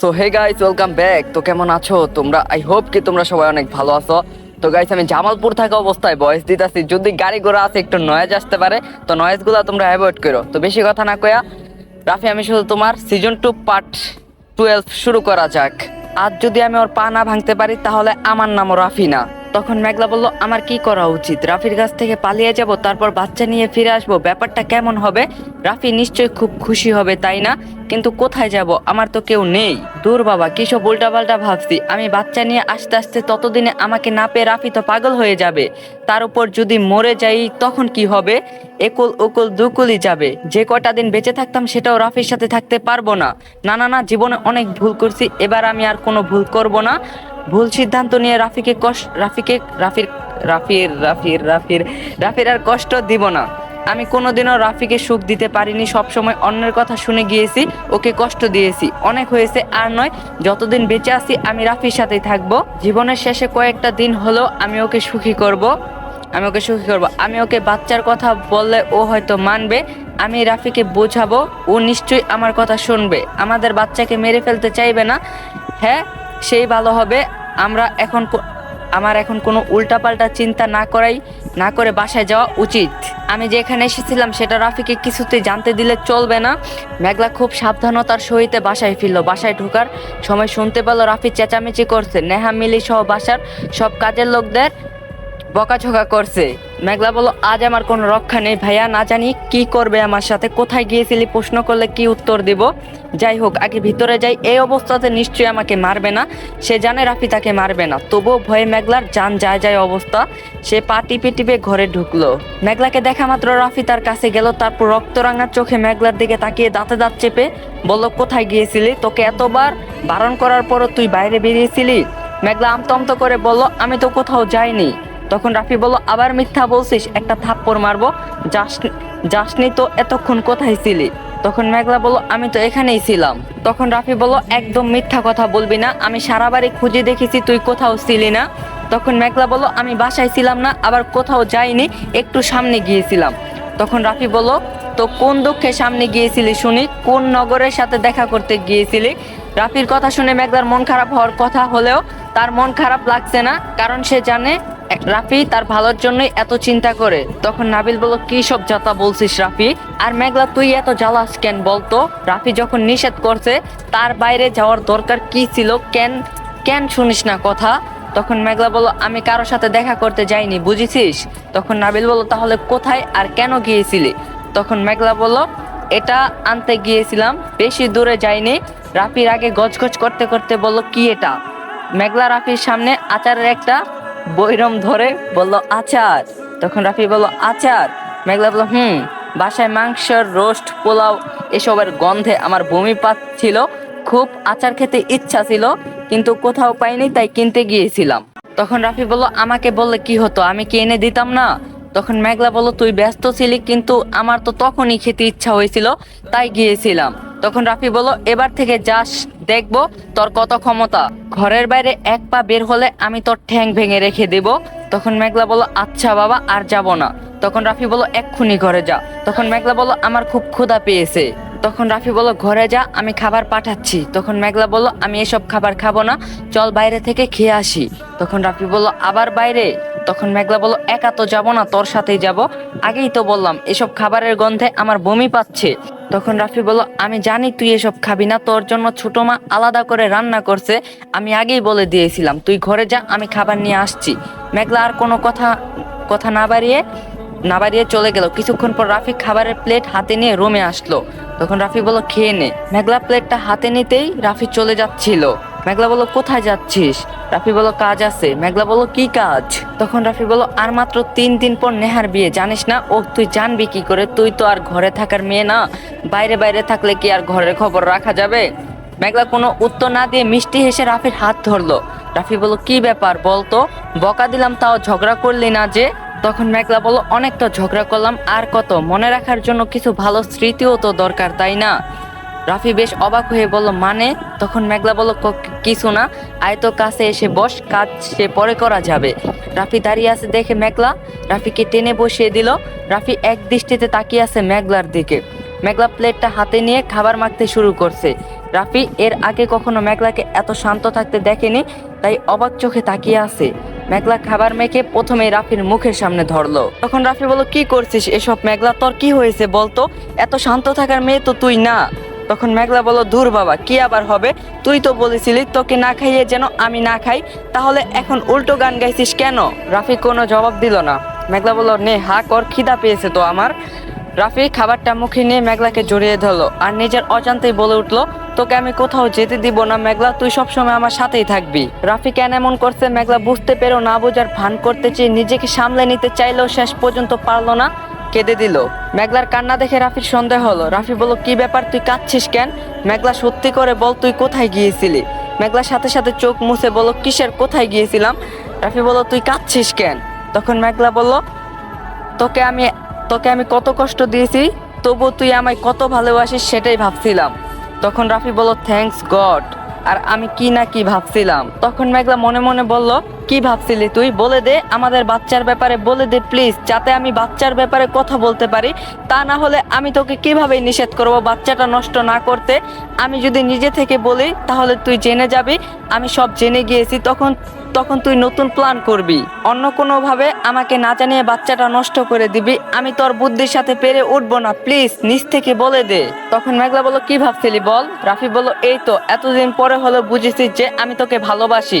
So hey guys welcome back তো কেমন আছো? তোমরা আই হোপ কি তোমরা সবাই অনেক ভালো আছো। তো গাইস আমি জামালপুর থাকা অবস্থায় বয়েস দিতেছি। যদি গাড়ি ঘোড়া আছে, একটু নয়েজ আসতে পারে। তো নয়েজগুলো তোমরা অ্যাভয়েড করো। তো বেশি কথা না কয়া রাফি, আমি শুধু তোমার সিজন টু পার্ট টুয়েলভ শুরু করা যাক। আজ যদি আমি ওর পা না ভাঙতে পারি, তাহলে আমার নামও রাফি না। তখন মেঘলা বলল, আমার কি করা উচিত? রাফির কাছ থেকে পালিয়ে যাব, তারপর বাচ্চা নিয়ে ফিরে আসব? ব্যাপারটা কেমন হবে? রাফি নিশ্চয়ই খুব খুশি হবে, তাই না? কিন্তু কোথায় যাব? আমার তো কেউ নেই। দূর বাবা কিসব উল্টাপাল্টা ভাবছি। আমি বাচ্চা নিয়ে আস্তে আস্তে ততদিনে আমাকে না পেয়ে রাফি তো পাগল হয়ে যাবে। তার উপর যদি মরে যাই, তখন কি হবে? একুল উকুল দুকুলই যাবে। যে কটা দিন বেঁচে থাকতাম, সেটাও রাফির সাথে থাকতে পারব না। না না না, জীবনে অনেক ভুল করছি। এবার আমি আর কোনো ভুল করব না। ভুল সিদ্ধান্ত নিয়ে রাফিকে কষ্ট রাফিকে, রাফির রাফির রাফির রাফির রাফির আর কষ্ট দিব না। আমি কোনোদিনও রাফিকে সুখ দিতে পারিনি, সবসময় অন্যের কথা শুনে গিয়েছি, ওকে কষ্ট দিয়েছি। অনেক হয়েছে আর নয়, যতদিন বেঁচে আছি আমি রাফির সাথেই থাকব। জীবনের শেষে কয়েকটা দিন হলেও আমি ওকে সুখী করব, আমি ওকে সুখী করব। আমি ওকে বাচ্চার কথা বললে ও হয়তো মানবে, আমি রাফিকে বোঝাবো, ও নিশ্চয়ই আমার কথা শুনবে। আমাদের বাচ্চাকে মেরে ফেলতে চাইবে না। হ্যাঁ সেই ভালো হবে। আমরা এখন আমার এখন কোনো উল্টাপাল্টা চিন্তা না করাই, না করে বাসায় যাওয়া উচিত। আমি যেখানে এসেছিলাম সেটা রাফিকে কিছুতে জানতে দিলে চলবে না। মেঘলা খুব সাবধানতার সহিত বাসায় ফিরল। বাসায় ঢোকার সময় শুনতে পেল রাফি চেঁচামেচি করছে। নেহা, মিলি সহ বাসার সব কাজের লোকদের বকাঝকা করছে। মেঘলা বলল, আজ আমার কোনো রক্ষা নেই ভাইয়া, না জানি কি করবে আমার সাথে। কোথায় গিয়েছিলি, প্রশ্ন করলে কি উত্তর দিব? যাই হোক, আগে ভিতরে যাই। এই অবস্থাতে নিশ্চয়ই আমাকে মারবে না। সে জানে রাফি তাকে মারবে না। তবুও ভয়ে মেঘলার যান যায় যায় অবস্থা। সে পা টিপে টিপে ঘরে ঢুকলো। মেঘলাকে দেখা মাত্র রাফি তার কাছে গেল। তারপর রক্তরাঙা চোখে মেঘলার দিকে তাকিয়ে দাঁতে দাঁত চেপে বলল, কোথায় গিয়েছিলি? তোকে এতবার বারণ করার পরও তুই বাইরে বেরিয়েছিলি? মেঘলা আমতমত করে বলল, আমি তো কোথাও যাইনি। তখন রাফি বলল, আবার মিথ্যা বলছিস, একটা থাপ্পড় মারবো। যাস যাসনি তো এতক্ষণ কোথায় ছিলি? তখন মেঘলা বলল, আমি তো এখানেই ছিলাম। তখন রাফি বলল, একদম মিথ্যা কথা বলবি না, আমি সারা বাড়ি খুঁজে দেখেছি তুই কোথাও ছিলি না। তখন মেঘলা বলল, আমি বাসায় ছিলাম না, আবার কোথাও যাইনি, একটু সামনে গিয়েছিলাম। তখন রাফি বলল, তো কোন দুঃখে সামনে গিয়েছিলি শুনি? কোন নগরের সাথে দেখা করতে গিয়েছিলি? রাফির কথা শুনে মেঘলার মন খারাপ হওয়ার কথা হলেও তার মন খারাপ লাগছে না, কারণ সে জানে রাফি তার ভালোর জন্যই এত চিন্তা করে। তখন নাবিল বলল, কি সব যাতা বলছিস রাফি? আর মেঘলা, তুই এত জ্বালাস কেন বলতো? রাফি যখন নিষেধ করছে, তার বাইরে যাওয়ার দরকার কি ছিল? কেন কেন শুনিস না কথা? তখন মেঘলা বলল, আমি কারও সাথে দেখা করতে যাইনি, বুঝেছিস? তখন নাবিল বলল, তাহলে কোথায় আর কেন গিয়েছিলি? তখন মেঘলা বলল, এটা আনতে গিয়েছিলাম, বেশি দূরে যাইনি। রাফির আগে গজগজ করতে করতে বলল, কি এটা? মেঘলা রাফির সামনে আচারের একটা বৈরম ধরে বলল, আচার। তখন রাফি বলল, আচার? মেঘলা বলল, হুম, বাসায় মাংসর রোস্ট, পোলাও এসবের গন্ধে আমার বমি পাচ্ছিল। খুব আচার খেতে ইচ্ছা ছিল, কিন্তু কোথাও পাইনি, তাই কিনতে গিয়েছিলাম। তখন রাফি বলল, আমাকে বললে কি হতো? আমি কি এনে দিতাম না? তখন মেঘলা বলল, তুই ব্যস্ত ছিলি, কিন্তু আমার তো তখনই খেতে ইচ্ছা হয়েছিল, তাই গিয়েছিলাম। তখন রাফি বলল, এবার থেকে যাস, দেখব তোর কত ক্ষমতা। ঘরের বাইরে এক পা বের হলে আমি তোর ঠ্যাং ভেঙে রেখে দেব। তখন মেঘলা বলল আচ্ছা বাবা, আর যাব না। তখন রাফি বলল, এক্ষুনি ঘরে যা। তখন মেঘলা বলল, আমার খুব ক্ষুধা পেয়েছে। তখন রাফি বলল, ঘরে যা, আমি খাবার পাঠাচ্ছি। তখন মেঘলা বলল, আমি এসব খাবার খাব না, চল বাইরে থেকে খেয়ে আসি। তখন রাফি বলল, আবার বাইরে? তখন মেঘলা বলল, একা তো যাব না, তোর সাথেই যাব। আগেই তো বললাম, এসব খাবারের গন্ধে আমার বমি পাচ্ছে। তখন রাফি বলল, আমি জানি তুই এসব খাবি না, তোর জন্য ছোট মা আলাদা করে রান্না করছে। আমি আগেই বলে দিয়েছিলাম, তুই ঘরে যা, আমি খাবার নিয়ে আসছি। মেঘলা আর কোনো কথা কথা না বাড়িয়ে না বাড়িয়ে চলে গেল। কিছুক্ষণ পর রাফি খাবারের প্লেট হাতে নিয়ে রুমে আসলো। তখন রাফি বলল খেয়ে নে? মেঘলা প্লেটটা হাতে নিতেই রাফি চলে যাচ্ছিল। মেঘলা বলল, কোথায় যাচ্ছিস? রাফি বলল, কাজ আছে। মেঘলা বলল, কি কাজ? তখন রাফি বলল, আর মাত্র তিন দিন পর নেহার বিয়ে। জানিস না, ও তুই জানবি কি করে? তুই তো আর ঘরে থাকার মেয়ে না। বাইরে বাইরে থাকলে কি আর ঘরের খবর রাখা যাবে? মেঘলা কোনো উত্তর না দিয়ে মিষ্টি হেসে রাফির হাত ধরলো। রাফি বলল, কি ব্যাপার বলতো? বকা দিলাম, তাও ঝগড়া করলি না যে? তখন মেঘলা বলল অনেক তো ঝগড়া করলাম, আর কত? মনে রাখার জন্য কিছু ভালো স্মৃতিও তো দরকার, তাই না? রাফি বেশ অবাক হয়ে বলল মানে? তখন মেঘলা বলল কিছু না, আয় তো কাছে এসে বস, কাজ সে পরে করা যাবে। রাফি দাঁড়িয়ে আছে দেখে মেঘলা, রাফিকে টেনে বসিয়ে দিল। রাফি এক দৃষ্টিতে তাকিয়ে আছে মেঘলার দিকে। মেঘলা প্লেটটা হাতে নিয়ে খাবার মাখতে শুরু করছে। রাফি এর আগে কখনো মেঘলাকে এত শান্ত থাকতে দেখেনি, তাই অবাক চোখে তাকিয়ে আছে। মেঘলা খাবার মেখে প্রথমেই রাফির মুখের সামনে ধরলো। তখন রাফি বলল, কি করছিস? এসব মেঘলা, তোর কি হয়েছে বলতো? এত শান্ত থাকার মেয়ে তো তুই না। তখন মেঘলা বলল, দূর বাবা, কি আবার হবে? তুই তো বলেছিলি তোকে না খাইয়ে যেন আমি না খাই। তাহলে এখন উল্টো গান গাইছিস কেন? রাফি কোনো জবাব দিল না। মেঘলা বলল, নে হা কর খিদা পেয়েছে তো আমার। রাফি খাবারটা মুখে নিয়ে মেঘলাকে জড়িয়ে ধরলো, আর নিজের অজান্তেই বলে উঠল, তোকে আমি কোথাও যেতে দিব না মেঘলা, তুই সবসময় আমার সাথেই থাকবি। রাফি কেন এমন করছে মেঘলা বুঝতে পেরেও না বোঝার ভান করতে চেয়ে নিজেকে সামলে নিতে চাইলেও শেষ পর্যন্ত পারল না, কেঁদে দিল। মেঘলার কান্না দেখে রাফির সন্দেহ হলো। রাফি বলল, কি ব্যাপার, তুই কাঁদছিস কেন? মেঘলা সত্যি করে বল, তুই কোথায় গিয়েছিলি? মেঘলার সাথে সাথে চোখ মুছে বলল, কিসের, কোথায় গিয়েছিলাম? রাফি বলল, তুই কাঁদছিস কেন? তখন মেঘলা বলল, তোকে আমি তোকে আমি কত কষ্ট দিয়েছি তবু তুই আমায় কত ভালোবাসিস সেটাই ভাবছিলাম। তখন রাফি বলল থ্যাঙ্কস গড আর আমি কি না কি ভাবছিলাম। তখন মেঘলা মনে মনে বলল, কি ভাবছিলি তুই? বলে দে, আমাদের বাচ্চার ব্যাপারে বলে দে প্লিজ যাতে আমি বাচ্চার ব্যাপারে কথা বলতে পারি। তা না হলে আমি তোকে কীভাবে নিষেধ করব? বাচ্চাটা নষ্ট না করতে। আমি যদি নিজে থেকে বলি, তাহলে তুই জেনে যাবি। আমি সব জেনে গিয়েছি। তখন তখন তুই নতুন প্ল্যান করবি। অন্য কোনোভাবে আমাকে না জানিয়ে বাচ্চাটা নষ্ট করে দিবি, আমি তোর বুদ্ধির সাথে পেরে উঠবো না। প্লিজ নিচ থেকে বলে দে। তখন মেঘলা বলল, কি ভাবছিলি বল? রাফি বলল, এই তো, এতদিন পরে হলো বুঝেছিস যে আমি তোকে ভালোবাসি।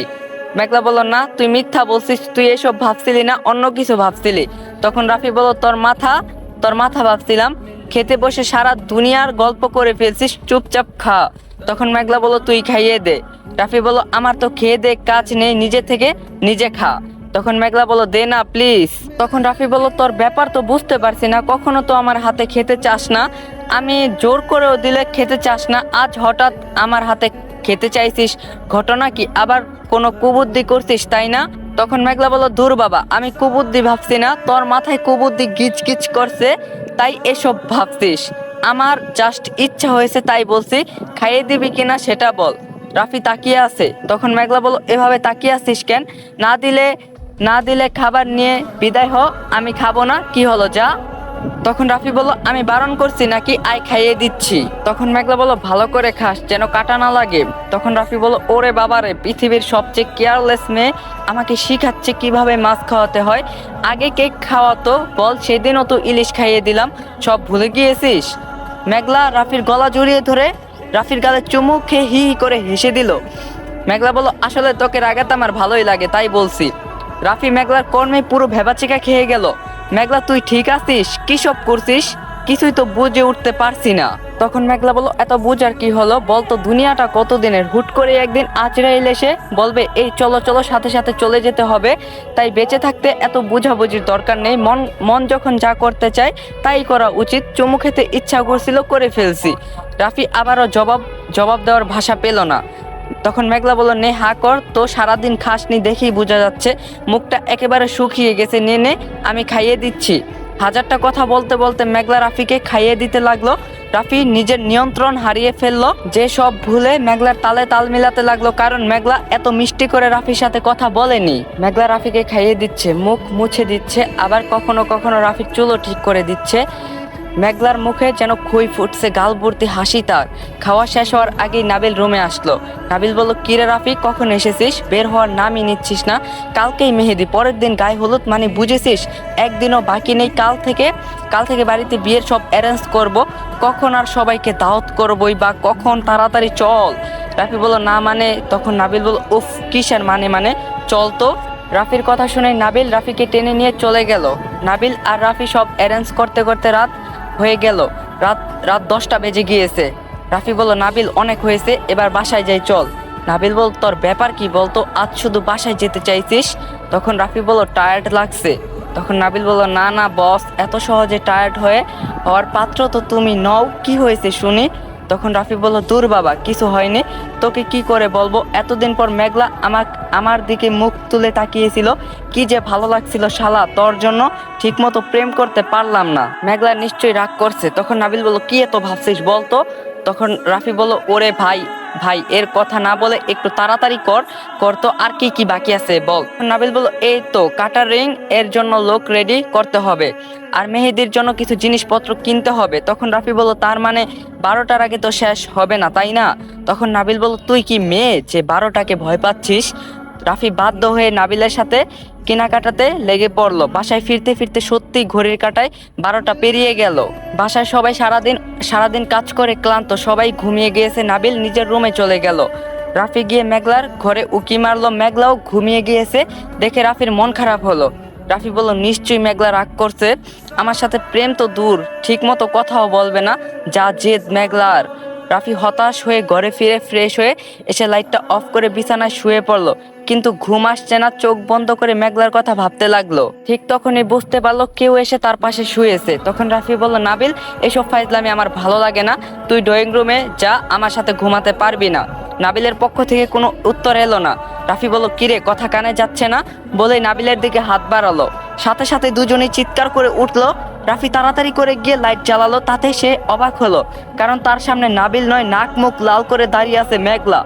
মেঘলা বলল, না, তুই মিথ্যা বলছিস, তুই এসব ভাবছিলি না, অন্য কিছু ভাবছিলি। তখন রাফি বলল, তোর মাথা তোর মাথা ভাবছিলাম। খেতে বসে সারা দুনিয়ার গল্প করে ফেলছিস, চুপচাপ খা। তখন মেঘলা বলল, তুই খাইয়ে দে। রাফি বলো আমার তো খেয়ে দে, কাজ নেই, নিজে থেকে নিজে খা। তখন মেঘলা বলো দে না, প্লিজ। তখন রাফি বলল, তোর ব্যাপার তো বুঝতে পারছি না, কখনো তো আমার হাতে খেতে চাস না। আমি জোর করেও দিলে খেতে চাস না, আজ হঠাৎ আমার হাতে খেতে চাইছিস। ঘটনা কি, আবার কোনো কুবুদ্ধি করছিস, তাই না? তখন মেঘলা বলল দূর বাবা, আমি কুবুদ্ধি ভাবছি না। তোর মাথায় কুবুদ্ধি গিচ গিচ করছে, তাই এসব ভাবছিস। আমার জাস্ট ইচ্ছা হয়েছে তাই বলছি, খাইয়ে দিবি কিনা সেটা বল। রাফি তাকিয়ে আছে। তখন মেঘলা বলল, এভাবে তাকিয়ে আছিস কেন? না দিলে না দিলে খাবার নিয়ে বিদায় হ, আমি খাব না। কি হলো যা? তখন রাফি বলল, আমি বারণ করছি নাকি আই খাইয়ে দিচ্ছি? তখন মেঘলা বলল, ভালো করে খাস, যেন কাটা না লাগে। তখন রাফি বলল, ওরে বাবারে, পৃথিবীর সবচেয়ে কেয়ারলেস মেয়ে আমাকে শিখাচ্ছে কীভাবে মাছ খাওয়াতে হয়। আগে কেক খাওয়াতো, বল সেদিনও তো ইলিশ খাইয়ে দিলাম, সব ভুলে গিয়েছিস? মেঘলা রাফির গলা জড়িয়ে ধরে রাফির গালে চুমু খেয়ে হি হি করে হেসে দিল। মেঘলা বলল, আসলে তোকে রাগাতে আমার ভালোই লাগে, তাই বলছি। রাফি মেঘলার কর্মে পুরো ভেবাচিকা খেয়ে গেল। মেঘলা, তুই ঠিক আছিস? কি সব করছিস? কিছুই তো বুঝে উঠতে পারছি না। তখন মেঘলা বলল, এত বুঝার কি হলো? বলতো দুনিয়াটা কতদিনের? হুট করে একদিন আচড়াইল সে বলবে, এই চলো চলো, সাথে সাথে চলে যেতে হবে। তাই বেঁচে থাকতে এত বুঝাবুঝির দরকার নেই। মন মন যখন যা করতে চায়, তাই করা উচিত। চুমু খেতে ইচ্ছা করছিল, করে ফেলছি। রাফি আবারও জবাব জবাব দেওয়ার ভাষা পেল না। তখন মেঘলা বলল, নে, হা কর, তো সারাদিন খাসনি দেখেই বোঝা যাচ্ছে, মুখটা একেবারে শুকিয়ে গেছে। নে নে, আমি খাইয়ে দিচ্ছি। হাজারটা কথা বলতে বলতে মেঘলা রাফিকে খাইয়ে দিতে লাগল। রাফি নিজের নিয়ন্ত্রণ হারিয়ে ফেলল। যে সব ভুলে মেঘলার তালে তাল মিলাতে লাগল, কারণ মেঘলা এত মিষ্টি করে রাফির সাথে কথা বলেনি। মেঘলা রাফিকে খাইয়ে দিচ্ছে, মুখ মুছে দিচ্ছে, আবার কখনো কখনো রাফির চুলও ঠিক করে দিচ্ছে। মেঘলার মুখে যেন খুই ফুটছে গাল ভর্তি হাসি তার। খাওয়া শেষ হওয়ার আগেই নাবিল রুমে আসলো। নাবিল বলল কিরে রাফি কখন এসেছিস? বের হওয়ার নামই নিচ্ছিস না। কালকেই মেহেদি, পরের দিন গায়ে হলুদ মানে বুঝেছিস? একদিনও বাকি নেই, কাল থেকে কাল থেকে বাড়িতে বিয়ের সব অ্যারেঞ্জ করব। কখন আর সবাইকে দাওয়াত করবই বা কখন তাড়াতাড়ি চল? রাফি বলল, না মানে? তখন নাবিল বলল, উফ, কিসের মানে মানে? চল তো। রাফির কথা শুনে নাবিল রাফিকে টেনে নিয়ে চলে গেল। নাবিল আর রাফি সব অ্যারেঞ্জ করতে করতে রাত হয়ে গেল। রাত রাত দশটা বেজে গিয়েছে। রাফি বলল, নাবিল, অনেক হয়েছে, এবার বাসায় যাই, চল। নাবিল বল তোর ব্যাপার কি বলতো? আজ শুধু বাসায় যেতে চাইছিস? তখন রাফি বলল, টায়ার্ড লাগছে। তখন নাবিল বলল, না না, বস, এত সহজে টায়ার্ড হয়ে হওয়ার পাত্র তো তুমি নও, কি হয়েছে শুনি? তখন রাফি বলল, দূর বাবা, কিছু হয়নি। তোকে কি করে বলব? এতদিন পর মেঘলা আমার আমার দিকে মুখ তুলে তাকিয়েছিল। কি যে ভালো লাগছিল শালা, তোর জন্য ঠিকমতো প্রেম করতে পারলাম না। মেঘলা নিশ্চয়ই রাগ করছে। তখন নাবিল বলল, কি এত ভাবছিস বলতো? তখন রাফি বলল, ওরে ভাই ভাই, এর কথা না বলে একটু তাড়াতাড়ি কর কর তো, আর কি কি বাকি আছে বল। নাবিল বলল, এই তো, কাটার রিং, এর জন্য লোক রেডি করতে হবে, আর মেহেদির জন্য কিছু জিনিসপত্র কিনতে হবে। তখন রাফি বলল, তার মানে বারোটার আগে তো শেষ হবে না, তাই না? তখন নাবিল বলল, তুই কি মেয়ে যে বারোটাকে ভয় পাচ্ছিস? রাফি বাধ্য হয়ে নাবিলের সাথে কেনাকাটাতে লেগে পড়ল। বাসায় ফিরতে ফিরতে সত্যি ঘড়ির কাটায় বারোটা পেরিয়ে গেল। বাসায় সবাই সারাদিন সারাদিন কাজ করে ক্লান্ত, সবাই ঘুমিয়ে গিয়েছে। নাবিল নিজের রুমে চলে গেল। রাফি গিয়ে মেঘলার ঘরে উকি মারলো। মেঘলাও ঘুমিয়ে গিয়েছে দেখে রাফির মন খারাপ হলো। রাফি বলল, নিশ্চয়ই মেঘলা রাগ করছে। আমার সাথে প্রেম তো দূর। ঠিক মতো কথাও বলবে না। যা জেদ মেঘলার। রাফি হতাশ হয়ে ঘরে ফিরে ফ্রেশ হয়ে এসে লাইটটা অফ করে বিছানায় শুয়ে পড়ল। কিন্তু ঘুম আসছে না, চোখ বন্ধ করে মেঘলার কথা ভাবতে লাগল। ঠিক তখনই বুঝতে পারল কেউ এসে তার পাশে শুয়েছে। তখন রাফি বলল, নাবিল, এসব ফাইজলামি আমার ভালো লাগে না। তুই ড্রয়িং রুমে যা, আমার সাথে ঘুমাতে পারবি না। নাবিলের পক্ষ থেকে কোনো উত্তর এলো না। রাফি বলল কিরে কথা কানে যাচ্ছে না? বলেই নাবিলের দিকে হাত বাড়ালো। সাথে সাথে দুজনেই চিৎকার করে উঠল। রাফি তাড়াতাড়ি করে গিয়ে লাইট জ্বালালো, তাতে সে অবাক হলো, কারণ তার সামনে নাবিল নয়, নাক মুখ লাল করে দাঁড়িয়ে আছে মেঘলা।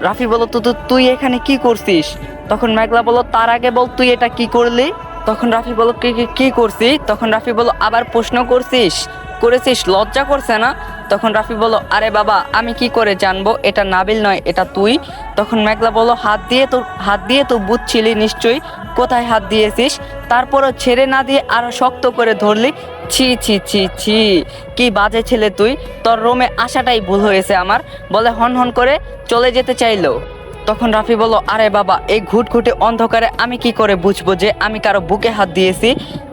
রাফি বলো তো তুই এখানে কি করছিস? তখন মেঘলা বলো তার আগে বল, তুই এটা কি করলি? তখন রাফি বলো কি, কি- কি করছি? তখন রাফি বলো আবার প্রশ্ন করছিস, করেছিস, লজ্জা করছে না? তখন রাফি বলল, আরে বাবা, আমি কি করে জানব? এটা নাবিল নয়, এটা তুই। তখন মেঘলা বলল, হাত দিয়ে তো হাত দিয়ে তো বুঝছিলি নিশ্চয়ই। কোথায় হাত দিয়েছিস? তারপরও ছেড়ে না দিয়ে আরও শক্ত করে ধরলি। ছি ছি ছি ছি, কি বাজে ছেলে তুই। তোর রোমে আসাটাই ভুল হয়েছে আমার। বলে হন হন করে চলে যেতে চাইলো। তখন রাফি বলল, আরে বাবা, এই ঘুটঘুটে অন্ধকারে আমি কি করে বুঝব যে আমি কারও বুকে হাত দিয়েছি?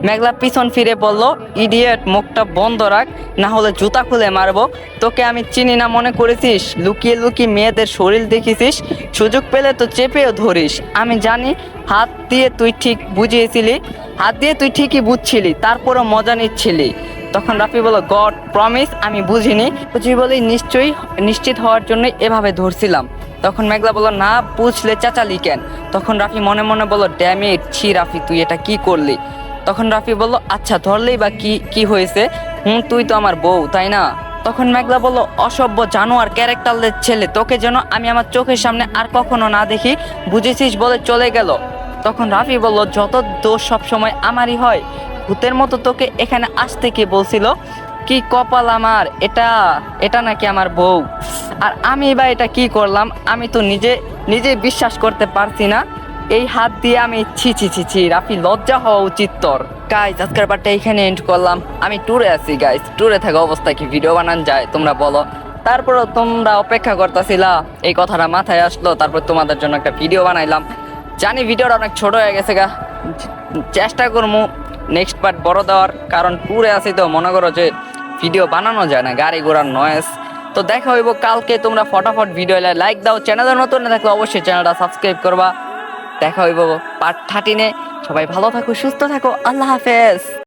মেঘলা পিছন ফিরে বলল, ইডিয়েট, মুখটা বন্ধ রাখ, না হলে জুতা খুলে মারবো। তোকে আমি চিনি না, মনে করেছিস? লুকিয়ে লুকিয়ে মেয়েদের শরীর দেখেছিস? সুযোগ পেলে তো চেপেও ধরিস। আমি জানি, হাত দিয়ে তুই ঠিক বুঝিয়েছিলি। হাত দিয়ে তুই ঠিকই বুঝছিলি, তারপরও মজা নিচ্ছিলি। তখন রাফি বলল, গড, প্রমিস, আমি বুঝিনি। বুঝি বলেই নিশ্চয়ই নিশ্চিত হওয়ার জন্য এভাবে ধরছিলাম। তখন মেঘলা বলল, না, বুঝলে চাচালি কেন তখন রাফি মনে মনে বলল ড্যামিট ছি রাফি, তুই এটা কি করলি? তখন রাফি বলল আচ্ছা ধরলেই বা কি কি হয়েছে? হুম, তুই তো আমার বউ, তাই না? তখন মেঘলা বলল, অসভ্য জানোয়ার ক্যারেক্টারদের ছেলে, তোকে যেন আমি আমার চোখের সামনে আর কখনো না দেখি, বুঝেছিস বলে চলে গেল। তখন রাফি বলল, যত দোষ সবসময় আমারই হয়, ভূতের মতো তোকে এখানে আসতে কে বলছিল? কি কপাল আমার, এটা এটা নাকি আমার বউ? আর আমি বা এটা কি করলাম? আমি তো নিজে নিজে বিশ্বাস করতে পারছি না। এই হাত দিয়ে আমি ছি ছি ছি ছি, রাফি, লজ্জা হওয়া উচিত তোর। গাইজ আজকের পার্টটা এখানে এন্ড করলাম। আমি ট্যুরে আছি গাইজ ট্যুরে থাকা অবস্থায় কি ভিডিও বানান যায়, তোমরা বলো। তারপরও তোমরা অপেক্ষা করতেছিলা। এই কথাটা মাথায় আসলো, তারপর তোমাদের জন্য একটা ভিডিও বানাইলাম। জানি ভিডিওটা অনেক ছোট হয়ে গেছে গা। চেষ্টা করব নেক্সট পার্ট বড় দেওয়ার। কারণ ট্যুরে আছি তো, মনে করো যে ভিডিও বানানো যায় না। গাড়ি ঘোড়ার নয়েস তো দেখা হইব কালকে, তোমরা ফটাফট ভিডিও লাইক দাও। চ্যানেলের নতুন না থাকলে অবশ্যই চ্যানেলটা সাবস্ক্রাইব করবা। দেখা হইব পার্ট থার্টিনে সবাই ভালো থাকো, সুস্থ থাকো। আল্লাহ হাফেজ।